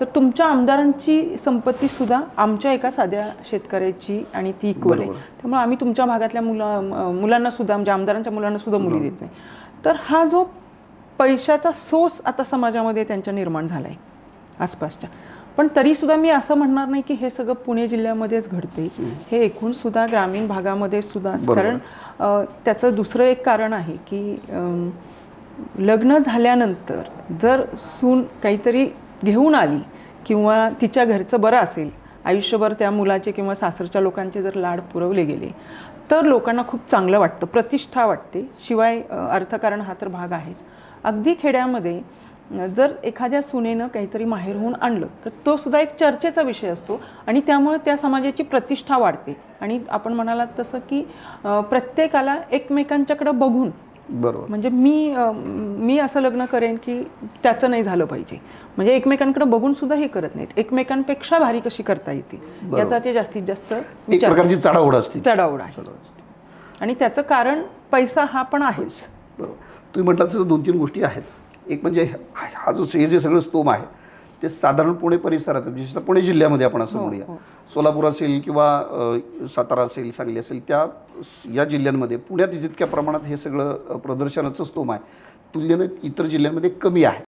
तर तुमच्या आमदारांची संपत्ती सुद्धा आमच्या एका साध्या शेतकऱ्याची आणि ती इक्वल आहे. त्यामुळे आम्ही तुमच्या भागातल्या मुला मुलांना सुद्धा म्हणजे आमदारांच्या मुलांना सुद्धा मुली देत नाही. तर हा जो पैशाचा सोर्स आता समाजामध्ये त्यांच्या निर्माण झाला आहे आसपासच्या. पण तरी सुद्धा मी असं म्हणणार नाही की हे सगळं पुणे जिल्ह्यामध्येच घडते हे एकूण सुद्धा ग्रामीण भागामध्ये सुद्धा. कारण त्याचं दुसरं एक कारण आहे की लग्न झाल्यानंतर जर सून काहीतरी घेऊन आली किंवा तिच्या घरचं बरं असेल आयुष्यभर त्या मुलाचे किंवा सासरच्या लोकांचे जर लाड पुरवले गेले तर लोकांना खूप चांगलं वाटतं प्रतिष्ठा वाटते. शिवाय अर्थकारण हा तर भाग आहेच. अगदी खेड्यामध्ये जर एखाद्या सुनेनं काहीतरी माहेरहून आणलं तर तो सुद्धा एक चर्चेचा विषय असतो आणि त्यामुळे त्या समाजाची प्रतिष्ठा वाढते. आणि आपण म्हणालात तसं की प्रत्येकाला एकमेकांच्याकडं बघून बरोबर. म्हणजे मी मी असं लग्न करेन की त्याचं नाही झालं पाहिजे. म्हणजे एकमेकांकडे बघून सुद्धा हे करत नाहीत. एकमेकांपेक्षा भारी कशी करता येते याचा ते जास्तीत जास्त प्रकारची चढाओढ असते. चढाओढ आहे. आणि त्याचं कारण पैसा हा पण आहेच. बरोबर. तुम्ही म्हटलात तसं दोन तीन गोष्टी आहेत. एक म्हणजे हा हा जो हे जे सगळं स्तोम आहे ते साधारण पुणे परिसरात विशेषतः पुणे जिल्ह्यामध्ये आपण असं म्हणूया. सोलापूर असेल किंवा सातारा असेल सांगली असेल त्या या जिल्ह्यांमध्ये पुण्यात जितक्या प्रमाणात हे सगळं प्रदर्शनाचं स्तोम आहे तुलनेनं इतर जिल्ह्यांमध्ये कमी आहे.